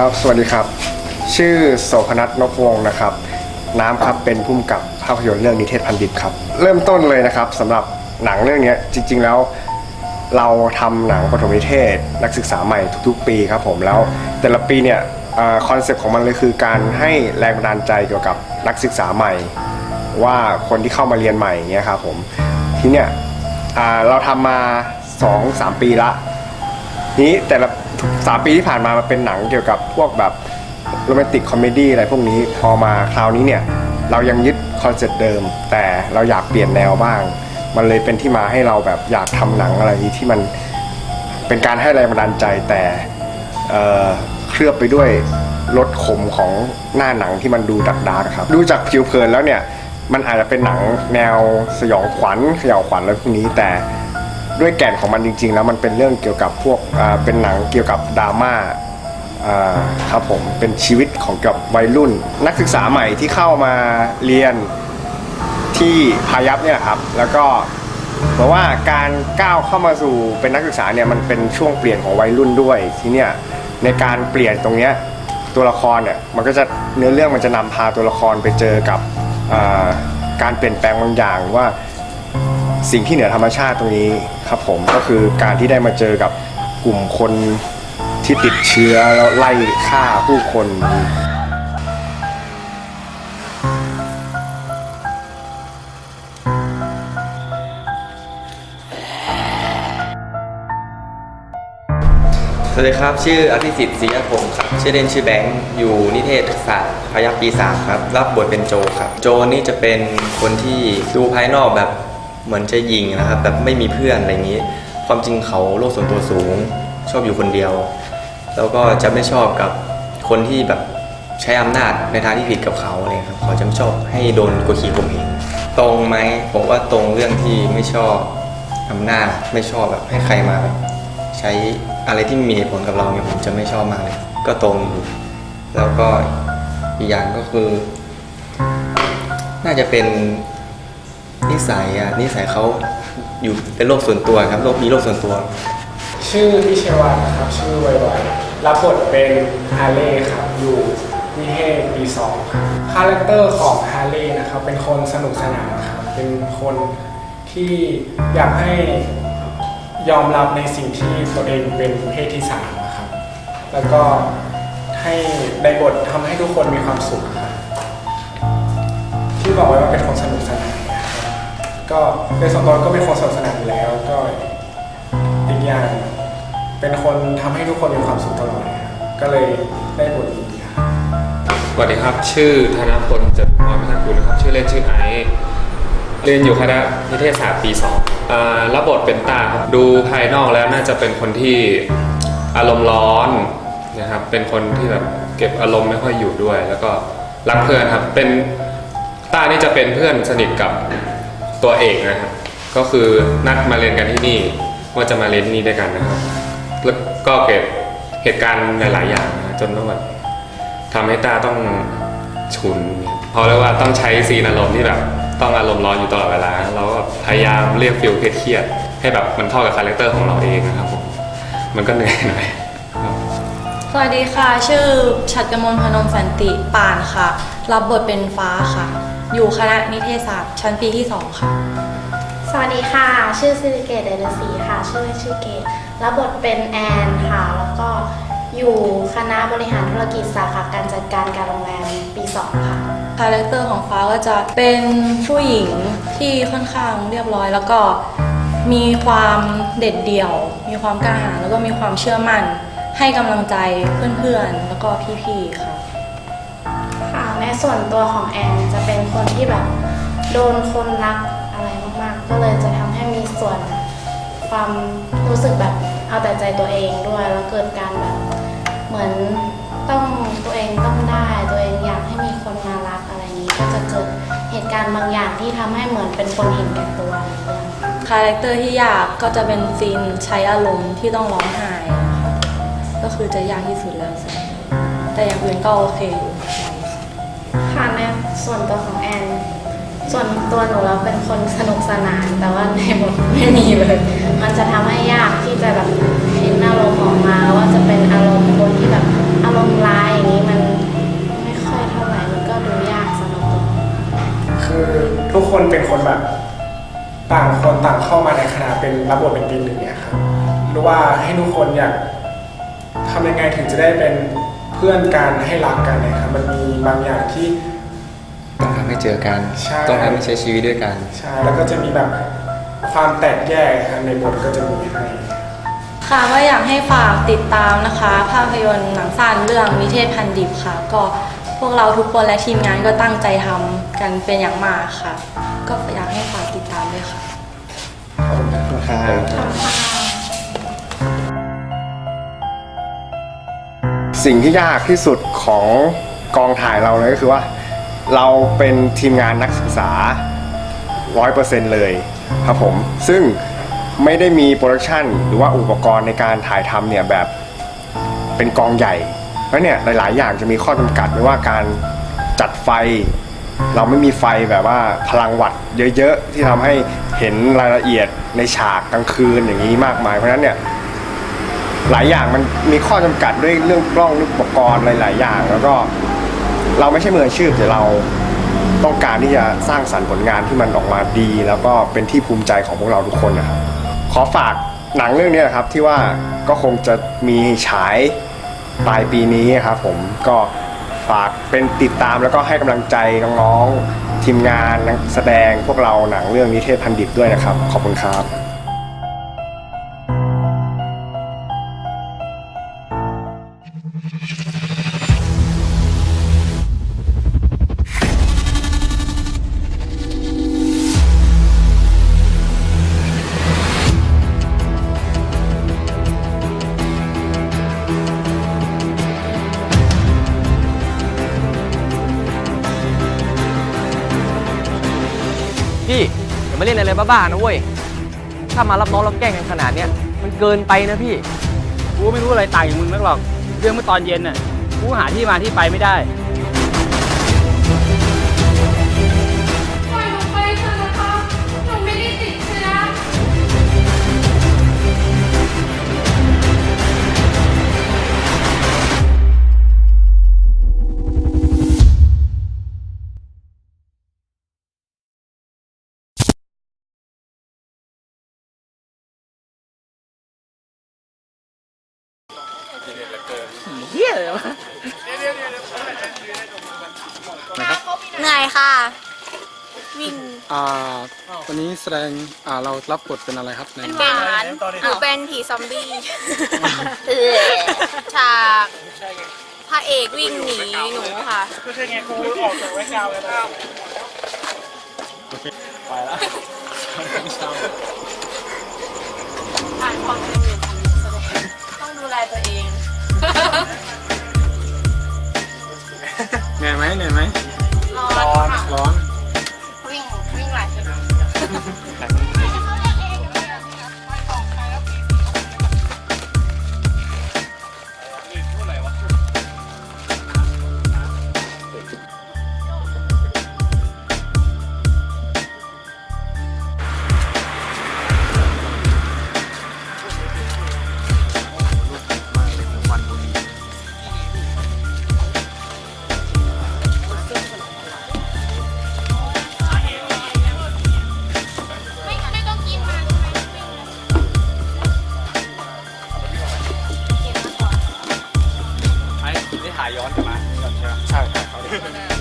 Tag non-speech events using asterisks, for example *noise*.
ครับ สวัสดีครับ ชื่อโสพนัทนกวงศ์นะครับ น้ำครับเป็นผู้กำกับภาพยนตร์เรื่องนิเทศพันดิตครับ เริ่มต้นเลยนะครับสำหรับหนังเรื่องเนี้ยจริง ๆ แล้วเราทำหนังปฐมนิเทศ นักศึกษาใหม่ทุกๆ ปีครับผมแล้วแต่ละปีเนี่ยคอนเซปต์ของมันเลยคือการให้แรงบันดาลใจเกี่ยวกับนักศึกษาใหม่ ว่าคนที่เข้ามาเรียนใหม่อย่างเงี้ยครับผมทีเนี้ยอ่าเราทำมา 2 3 ปีละนี้แต่ละ สามปีที่ผ่านมามันเป็นหนังเกี่ยวกับพวกแบบโรแมนติกคอมเมดี้อะไรพวกนี้พอมาคราวนี้เนี่ย เรายังยึดคอนเซ็ปต์เดิม แต่เราอยากเปลี่ยนแนวบ้าง มันเลยเป็นที่มาให้เราแบบอยากทำหนังอะไรที่มันเป็นการให้แรงบันดาลใจแต่เเคลือบไปด้วยรสขมของหน้าหนังที่มันดูดักดาร์กครับ ดูจากผิวเผินแล้วเนี่ย มันอาจจะเป็นหนังแนวสยองขวัญขย่าวขวัญอะไรพวกนี้แต่ ด้วยแก่นของมันจริง ๆ แล้วมันเป็นเรื่องเกี่ยวกับพวกอ่าเป็นหนังเกี่ยวกับดราม่าอ่าครับผมเป็นชีวิตของกับวัยรุ่น นักศึกษาใหม่ที่เข้ามาเรียนที่พายัพเนี่ยครับ แล้วก็เพราะว่าการก้าวเข้ามาสู่เป็นนักศึกษาเนี่ยมันเป็นช่วงเปลี่ยนของวัยรุ่นด้วยทีเนี่ยในการเปลี่ยนตรงเนี้ยตัวละครเนี่ยมันก็จะเนื้อเรื่องมันจะนำพาตัวละครไปเจอกับอ่าการเปลี่ยนแปลงบางอย่างว่า สิ่งที่เหนือธรรมชาติตรงนี้ครับผมก็คือการที่ได้มาเจอกับกลุ่มคนที่ติดเชื้อแล้วไล่ฆ่าผู้คนสวัสดีครับ ชื่ออภิสิทธิ์ศรียพงศ์ครับ ชื่อเล่นชื่อแบงค์อยู่นิเทศศาสตร์พยัคฆ์ปีสามครับ รับบทเป็นโจครับ โจนี่จะเป็นคนที่ดูภายนอกแบบ เหมือนจะยิงนะครับแบบไม่มีเพื่อนอะไรอย่างนี้ ความจริงเขาโลกส่วนตัวสูง ชอบอยู่คนเดียว แล้วก็จะไม่ชอบกับคนที่แบบใช้อำนาจในทางที่ผิดกับเขาอะไรครับเขาจะไม่ชอบให้โดนกดขี่ข่มเหงตรงไหมผมว่าตรงเรื่องที่ไม่ชอบอำนาจไม่ชอบแบบให้ใครมาแบบใช้อะไรที่มีผลกับเราเนี่ยผมจะไม่ชอบมากเลย ก็ตรงอยู่แล้วก็อีกอย่างก็คือ น่าจะเป็น นิสัยอะนิสัยเขาอยู่เป็นโลกส่วนตัวครับโลกมีโลกส่วนตัว ชื่อพิเชวันครับ ชื่อไวไวรับบทเป็นฮาร์เลย์ครับอยู่นิเทศปีสองครับคาแรคเตอร์ของฮาร์เลย์นะครับเป็นคนสนุกสนานครับเป็นคนที่อยากให้ยอมรับในสิ่งที่ตัวเองเป็นเพศที่สามนะครับ แล้วก็ให้ในบททำให้ทุกคนมีความสุขครับที่บอกไว้ว่าเป็นคนสนุกสนาน ก็โดยส่วนตัวก็เป็นคนสนุกสนานอยู่แล้วก็อีกอย่างเป็นคนทำให้ทุกคนมีความสุขตลอดนะครับก็เลยได้บทนี้ครับสวัสดีครับ ชื่อธนพลจตุพรพิทักษ์กุลนะครับ ชื่อเล่นชื่อไอซ์เรียนอยู่คณะนิเทศศาสตร์ปีสองอ่ารับบทเป็นตาครับดูภายนอกแล้วน่าจะเป็นคนที่อารมณ์ร้อนนะครับ เป็นคนที่แบบเก็บอารมณ์ไม่ค่อยอยู่ด้วย แล้วก็รักเพื่อนครับ เป็นต้านี่จะเป็นเพื่อนสนิทกับ ตัวเอกนะครับ ก็คือนัดมาเรียนกันที่นี่ว่าจะมาเรียนที่นี่ด้วยกันนะครับ แล้วก็เกิดเหตุการณ์หลาย ๆ อย่างนะจนต้องแบบทำให้ตาต้องฉุนเพราะเรียกว่าต้องใช้ซีนอารมณ์ที่แบบต้องอารมณ์ร้อนอยู่ตลอดเวลาเราก็พยายามเรียกฟิลเครียดให้แบบมันเข้ากับคาแรคเตอร์ของเราเองนะครับผมมันก็เหนื่อยหน่อยสวัสดีค่ะ ชื่อชัดกมลพนมสันติป่านค่ะ รับบทเป็นฟ้าค่ะ อยู่คณะนิเทศศาสตร์ชั้นปีที่ 2 ค่ะ สวัสดีค่ะ ชื่อซิลิเกตเดลสีค่ะ ชื่อเล่นชื่อเกตรับบทเป็นแอนค่ะ แล้วก็อยู่คณะบริหารธุรกิจสาขาการจัดการการโรงแรมปี 2 ค่ะ คาแรคเตอร์ของฟ้าก็จะเป็นผู้หญิงที่ค่อนข้างเรียบร้อย แล้วก็มีความเด็ดเดี่ยว มีความกล้าหาญแล้วก็มีความเชื่อมั่น ให้กำลังใจเพื่อนๆ แล้วก็พี่ๆ ค่ะ ค่ะในส่วนตัวของแอนจะเป็นคนที่แบบโดนคนรักอะไรมากๆ ก็เลยจะทำให้มีส่วนความรู้สึกแบบเอาแต่ใจตัวเองด้วย แล้วเกิดการแบบเหมือนต้องตัวเองต้องได้ตัวเองอยากให้มีคนมารักอะไรนี้ ก็จะเกิดเหตุการณ์บางอย่างที่ทำให้เหมือนเป็นคนเห็นแก่ตัวในเรื่องคาแรคเตอร์ที่ยากก็จะเป็นซีนใช้อารมณ์ที่ต้องร้องไห้ก็คือจะยากที่สุดแล้วสิแต่อย่างอื่นก็โอเคอยู่ ส่วนตัวของแอน ส่วนตัวหนูเราเป็นคนสนุกสนาน แต่ว่าในบทไม่มีเลย มันจะทำให้ยากที่จะแบบเห็นอารมณ์ออกมาว่าจะเป็นอารมณ์คนที่แบบอารมณ์ร้ายอย่างนี้มันไม่ค่อยเท่าไหร่ มันก็ดูยากสำหรับตัวคือทุกคนเป็นคนแบบต่างคนต่างเข้ามาในคณะเป็นรับบทเป็นปีหนึ่งเนี่ยครับหรือว่าให้ทุกคนอยากทำยังไงถึงจะได้เป็นเพื่อนกันให้รักกันนะครับมันมีบางอย่างที่ ต้องทำให้เจอกัน ใช่ ต้องทำให้ใช้ชีวิตด้วยกัน ใช่แล้วก็จะมีแบบความแตกแยกครับในบทก็จะมีให้ ค่ะก็อยากให้ฝากติดตามนะคะ ภาพยนตร์หนังสั้นเรื่องนิเทศพันดิบค่ะ ก็พวกเราทุกคนและทีมงานก็ตั้งใจทำกันเป็นอย่างมากค่ะ ก็อยากให้ฝากติดตามด้วยค่ะสิ่งที่ยากที่สุดของกองถ่ายเราเลยก็คือว่า เราเป็นทีมงานนักศึกษา 100%เลยครับผม ซึ่งไม่ได้มีโปรดักชันหรือว่าอุปกรณ์ในการถ่ายทำเนี่ยแบบเป็นกองใหญ่แล้วเนี่ยหลาย ๆ อย่างจะมีข้อจำกัดไม่ว่าการจัดไฟ เราไม่มีไฟแบบว่าพลังวัตต์เยอะ ๆ ที่ทำให้เห็นรายละเอียดในฉากกลางคืนอย่างนี้มากมาย เพราะฉะนั้นเนี่ยหลายอย่างมันมีข้อจำกัดด้วยเรื่องกล้องอุปกรณ์หลาย ๆ อย่างแล้วก็ เราไม่ใช่มืออาชีพแต่เราต้องการที่จะสร้างสรรค์ผลงานที่มันออกมาดี แล้วก็เป็นที่ภูมิใจของพวกเราทุกคนนะครับขอฝากหนังเรื่องนี้นะครับที่ว่าก็คงจะมีฉายปลายปีนี้ครับผมก็ฝากเป็นติดตามแล้วก็ให้กำลังใจน้องๆทีมงานนักแสดงพวกเราหนังเรื่องนิเทศพันดิตด้วยนะครับ ขอบคุณครับ บ้าๆนะเว้ย ถ้ามารับน้องรับแกล้งกันขนาดเนี้ยมันเกินไปนะพี่ กูไม่รู้อะไรต่างจากมึงนักหรอก เรื่องเมื่อตอนเย็นน่ะ กูหาที่มาที่ไปไม่ได้่าวันนี้แสดงอ่าเรารับบทเป็นอะไรครับในเป็นหมานคือเป็นผีซอมบี้เออฉากพระเอกวิ่งหนีหนูค่ะ ก็ใช่ไงกูออกจากไว้กาวแล้วนะโไปละผ่านความเป็นอยู่ต้องดูแลตัวเองเหนื่อยไหมเหนื่อยไหมร้อนร้อน はい。Yeah. *laughs*